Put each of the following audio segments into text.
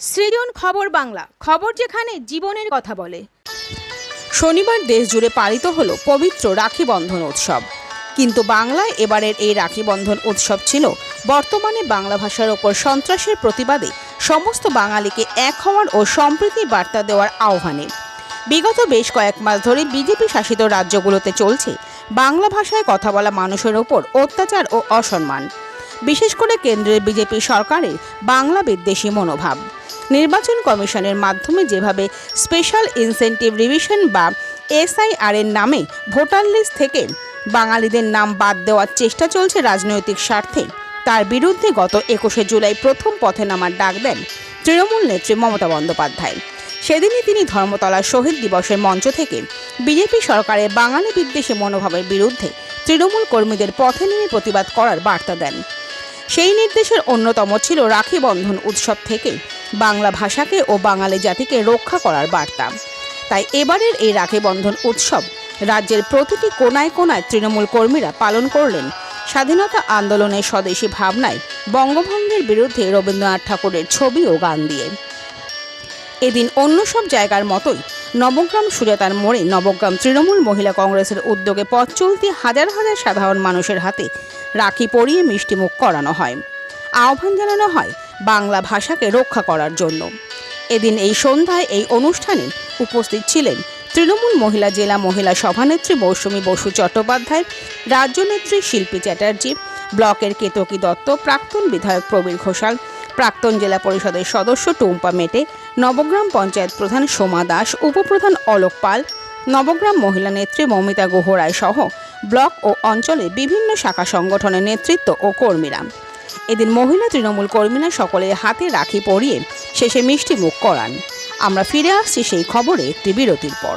সৃজন খবর বাংলা, খবর যেখানে জীবনের কথা বলে। শনিবার দেশ জুড়ে পালিত হলো পবিত্র রাখি বন্ধন উৎসব। কিন্তু বাংলায় এবারের এই রাখি বন্ধন উৎসব ছিল বর্তমানে বাংলা ভাষার ওপর সন্ত্রাসের প্রতিবাদে সমস্ত বাঙালিকে এক হওয়ার ও সম্প্রীতি বার্তা দেওয়ার আহ্বানে। বিগত বেশ কয়েক মাস ধরে বিজেপি শাসিত রাজ্যগুলোতে চলছে বাংলা ভাষায় কথা বলা মানুষের ওপর অত্যাচার ও অসম্মান। বিশেষ করে কেন্দ্রের বিজেপি সরকারের বাংলা বিদ্বেষী মনোভাব। নির্বাচন কমিশনের মাধ্যমে যেভাবে স্পেশাল ইনসেন্টিভ রিভিশন বা এসআইআর এর নামে ভোটার লিস্ট থেকে বাঙালিদের নাম বাদ দেওয়ার চেষ্টা চলছে রাজনৈতিক স্বার্থে। তার বিরুদ্ধে গত একুশে জুলাই প্রথম পথে নামার ডাক দেন তৃণমূল নেত্রী মমতা বন্দ্যোপাধ্যায়। সেদিনই তিনি ধর্মতলা শহীদ দিবসের মঞ্চ থেকে বিজেপি সরকারের বাঙালি বিদ্বেষী মনোভাবের বিরুদ্ধে তৃণমূল কর্মীদের পথে নেমে প্রতিবাদ করার বার্তা দেন। সেই নির্দেশের অন্যতম ছিল রাখি বন্ধন উৎসব থেকে বাংলা ভাষাকে ও বাঙালি জাতিকে রক্ষা করার বার্তা। তাই এবারের এই রাখি বন্ধন উৎসব রাজ্যের প্রতিটি কোনায় কোনায় তৃণমূল কর্মীরা পালন করলেন। স্বাধীনতা আন্দোলনের স্বদেশী ভাবনায় বঙ্গভঙ্গের বিরুদ্ধে রবীন্দ্রনাথ ঠাকুরের ছবি ও গান দিয়ে। এদিন অন্য সব জায়গার মতোই নবগ্রাম সুজাতার মোড়ে নবগ্রাম তৃণমূল মহিলা কংগ্রেসের উদ্যোগে পথ চলতি হাজার হাজার সাধারণ মানুষের হাতে রাখি পরিয়ে মিষ্টিমুখ করানো হয়। আহ্বান জানানো হয় বাংলা ভাষাকে রক্ষা করার জন্য। এদিন এই সন্ধ্যায় এই অনুষ্ঠানে উপস্থিত ছিলেন তৃণমূল মহিলা জেলা মহিলা সভানেত্রী মৌসুমী বসু চট্টোপাধ্যায়, রাজ্যনেত্রী শিল্পী চ্যাটার্জি, ব্লকের কেতকী দত্ত, প্রাক্তন বিধায়ক প্রবীর ঘোষাল, প্রাক্তন জেলা পরিষদের সদস্য টুম্পা মেটে, নবগ্রাম পঞ্চায়েত প্রধান সোমা দাস, উপপ্রধান অলোক পাল, নবগ্রাম মহিলা নেত্রী মমিতা গুহরায় সহ ব্লক ও অঞ্চলে বিভিন্ন শাখা সংগঠনের নেতৃত্ব ও কর্মীরা। এদিন মহিলা তৃণমূল কর্মীরা সকলের হাতে রাখি পরিয়ে শেষে মিষ্টি মুখ করান। আমরা ফিরে আসছি সেই খবরে একটি বিরতির পর।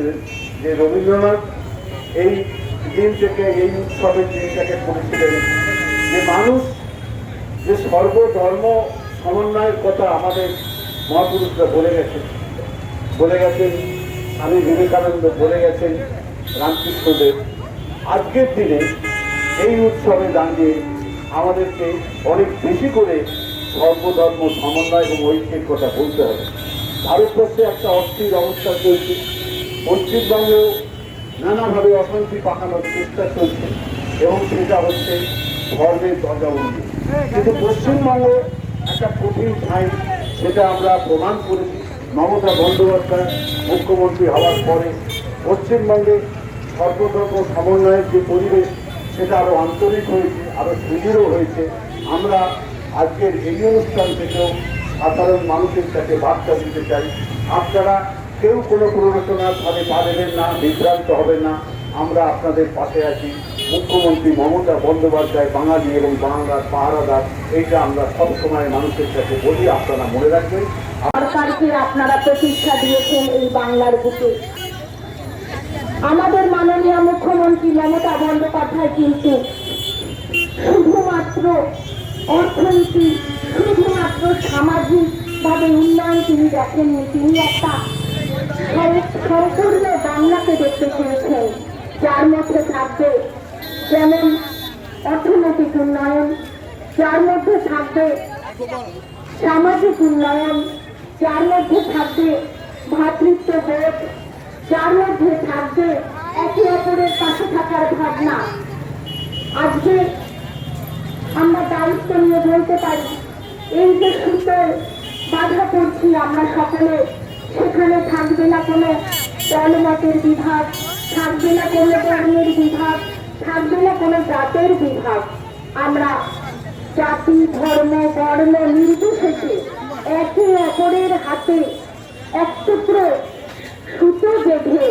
করেছিলেন যে রবীন্দ্রনাথ এই দিন থেকে, এই উৎসবের দিনটাকে করেছিলেন যে মানুষ, যে সর্বধর্ম সমন্বয়ের কথা আমাদের মহাপুরুষরা বলে গেছেন বলে গেছেন, স্বামী বিবেকানন্দ বলে গেছেন রামকৃষ্ণদেব আজকের দিনে এই উৎসবে দাঁড়িয়ে আমাদেরকে অনেক বেশি করে সর্বধর্ম, সমন্বয় এবং ঐক্যের কথা বলতে হবে। ভারতবর্ষে একটা অস্থির অবস্থা চলছে। পশ্চিমবঙ্গেও নানাভাবে অশান্তি পাকানোর চেষ্টা চলছে এবং সেটা হচ্ছে ধর্মের ধ্বজাবন্দি কিন্তু পশ্চিমবঙ্গ একটা কঠিন ঠাঁই সেটা আমরা প্রমাণ করেছি। মমতা বন্দ্যোপাধ্যায়, মুখ্যমন্ত্রী হওয়ার পরে পশ্চিমবঙ্গে সর্বধর্ম সমন্বয়ের যে পরিবেশ, সেটা আরও আন্তরিক হয়েছে আরও সুদৃঢ় হয়েছে। আমরা আজকের এই অনুষ্ঠান থেকেও সাধারণ মানুষের কাছে বার্তা দিতে চাই, আপনারা কেউ কোনো প্ররোচনার ভাবে পা দেবেন না, বিভ্রান্ত হবেন না। আমরা আপনাদের পাশে আছি। মুখ্যমন্ত্রী মমতা বন্দ্যোপাধ্যায়, বাঙালি এবং বাংলার পাহারাদার এইটা আমরা সবসময় মানুষের কাছে বলি, আপনারা মনে রাখবেন। সরকারকে আপনারা প্রতিষ্ঠা দিয়েছেন এই বাংলার বুকে। আমাদের মাননীয় মুখ্যমন্ত্রী মমতা বন্দ্যোপাধ্যায় কিন্তু শুধুমাত্র অর্থনীতি, শুধুমাত্র সামাজিকভাবে উন্নয়ন তিনি দেখেননি। তিনি একটা সম্পূর্ণ বাংলাকে দেখতে চেয়েছেন যার মধ্যে থাকবে যেমন অর্থনৈতিক উন্নয়ন, যার মধ্যে থাকবে সামাজিক উন্নয়ন, যার মধ্যে থাকবে ভ্রাতৃত্ববোধ যার মধ্যে থাকবে একে অপরের পাশে থাকার ভাবনা। আজকে আমরা দায়িত্ব নিয়ে বলতে পারি, এই যে সুতো বাধা করছি আমরা সকলে সেখানে থাকবে না কোনো দলমতের বিভাগ, থাকবে না কোনো ধর্মের বিভাগ, থাকবে না কোনো জাতের বিভাগ। আমরা জাতি, ধর্ম, বর্ণ নির্বিশেষে একে অপরের হাতে এক টুকরো সুতো বেঁধে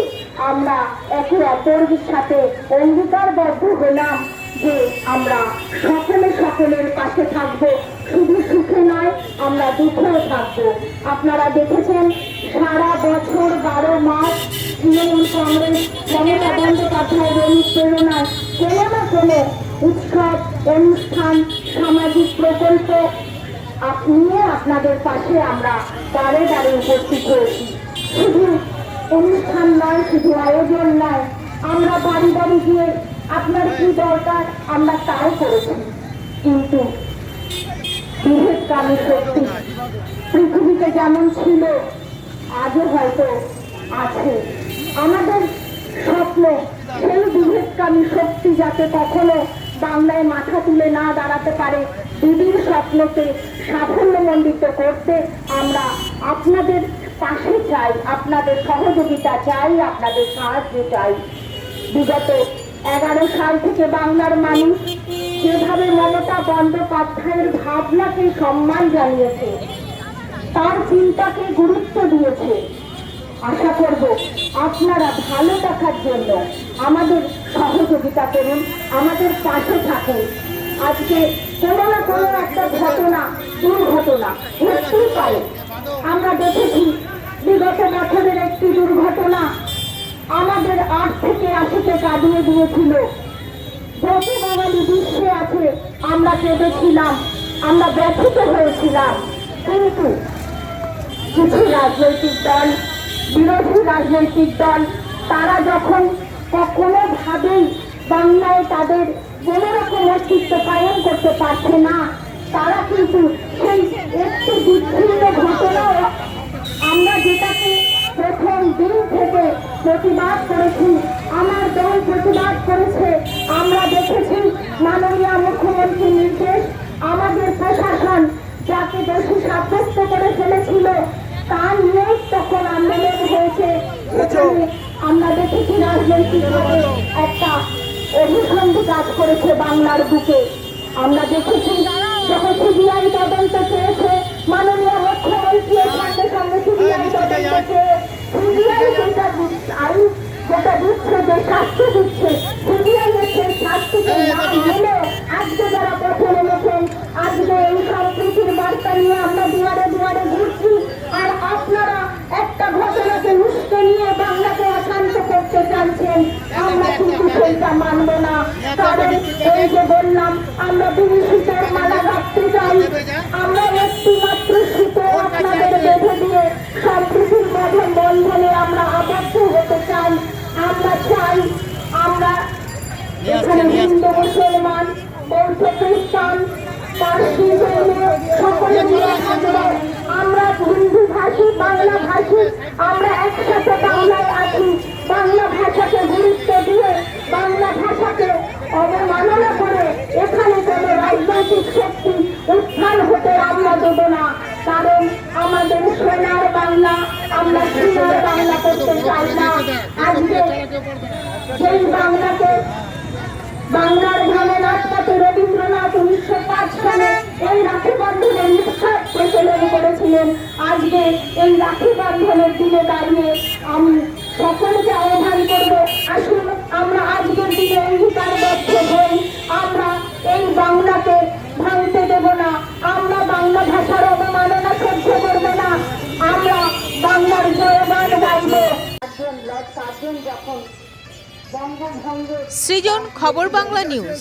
আমরা একে অপরের সাথে অঙ্গীকারবদ্ধ হলাম যে আমরা সকলে সকলের পাশে থাকব। শুধু সুখে নয়, আমরা দুঃখেও থাকব। আপনারা দেখেছেন, সারা বছর বারো মাস তৃণমূল কংগ্রেস, মমতা বন্দ্যোপাধ্যায়ের অনুপ্রেরণায় কোনো না কোনো উৎসব, অনুষ্ঠান, সামাজিক প্রকল্প? নিয়ে আপনাদের পাশে আমরা দাঁড়ে দাঁড়ে উপস্থিত হয়েছি। শুধু অনুষ্ঠান নয়, শুধু আয়োজন নয়, আমরা বাড়ি বাড়ি গিয়ে আপনার কি দরকার আমরা তাও করেছি। কিন্তু বিভেদকামী শক্তি পৃথিবীতে যেমন ছিল, আজও হয়তো আছে। আমাদের স্বপ্ন, সেই বিভেদকামী শক্তি যাতে কখনো বাংলায় মাথা তুলে না দাঁড়াতে পারে, দিদির স্বপ্নকে সাফল্যমণ্ডিত করতে আমরা আপনাদের পাশে চাই, আপনাদের সহযোগিতা চাই, আপনাদের সাহায্য চাই। বিগত এগারো সাল থেকে বাংলার মানুষ যেভাবে মমতা বন্দ্যোপাধ্যায়ের ভাবনাকে সম্মান জানিয়েছে তার চিন্তাকে গুরুত্ব দিয়েছে। আশা করব আপনারা ভালো দেখার জন্য আমাদের সহযোগিতা করুন, আমাদের পাশে থাকুন। আজকে কোনো না কোনো একটা ঘটনা, দুর্ঘটনা ঘটতেই পারে। আমরা দেখেছি বিগত বছরের একটি দুর্ঘটনা আমাদের আট থেকে আশিতে কাঁদিয়ে দিয়েছিল। যত বাঙালি বিশ্বে আছে, আমরা কেঁদেছিলাম, আমরা ব্যথিত হয়েছিলাম। কিন্তু কিছু রাজনৈতিক দল, বিরোধী রাজনৈতিক দল, তারা যখন কোনোভাবেই বাংলায় তাদের কোনো রকম অস্তিত্ব কায়েম করতে পারছে না, তারা কিন্তু সেই একটি বিচ্ছিন্ন ঘটনাও আমরা যেটাকে প্রথম দিন থেকে প্রতিবাদ করেছি, আমার দল প্রতিবাদ করেছে, আমরা দেখেছি মাননীয় মুখ্যমন্ত্রীর নির্দেশ, আমাদের প্রশাসন যাকে দোষী সাব্যস্ত করে ফেলেছিল তা নিয়েই তখন আন্দোলন হয়েছে। আমরা দেখেছি রাজনৈতিকভাবে একটা অভিসন্ধি কাজ করেছে বাংলার বুকে। আমরা দেখেছি যখন সিবিআই তদন্ত চেয়েছে মাননীয় মুখ্যমন্ত্রী এর সঙ্গে সঙ্গে সিবিআই তদন্ত চেয়ে সিবিআই যেটা আইন যেটা দিচ্ছে যে শাস্তি দিচ্ছে সিবিআই সেই শাস্তিকে না মেনে আজকে যারা পথে নেমেছেন আজকে এই সম্প্রীতির বার্তা নিয়ে আমরা দুয়ারে দুয়ারে হিন্দু, মুসলমান, বৌদ্ধ, খ্রিস্টান, পার্সি সকলে আমরা হিন্দু ভাষী, বাংলা ভাষী, আমরা একসাথে বাংলায় আছি। বাংলা ভাষাকে গুরুত্ব দিয়ে বাংলা ভাষাকে এখানে কোনো রাজনৈতিক উত্থান হতে আমরা দেবো না। কারণ আমাদের সোনার বাংলা, আমরা সোনার বাংলা সেই বাংলাকে করেছিলেন আজকে এই রাখি বন্ধনের দিনে দাঁড়িয়ে আমি সকলকে আহ্বান করব। আসুন আমরা আজকের দিনে অঙ্গীকারবদ্ধ হই। আমরা এই বাংলাকে ভাঙতে দেব না। আমরা বাংলা ভাষার অবমাননা সহ্য করব না। আমরা বাংলার জয়গান গাইব। চারজন যখন সৃজন খবর বাংলা নিউজ।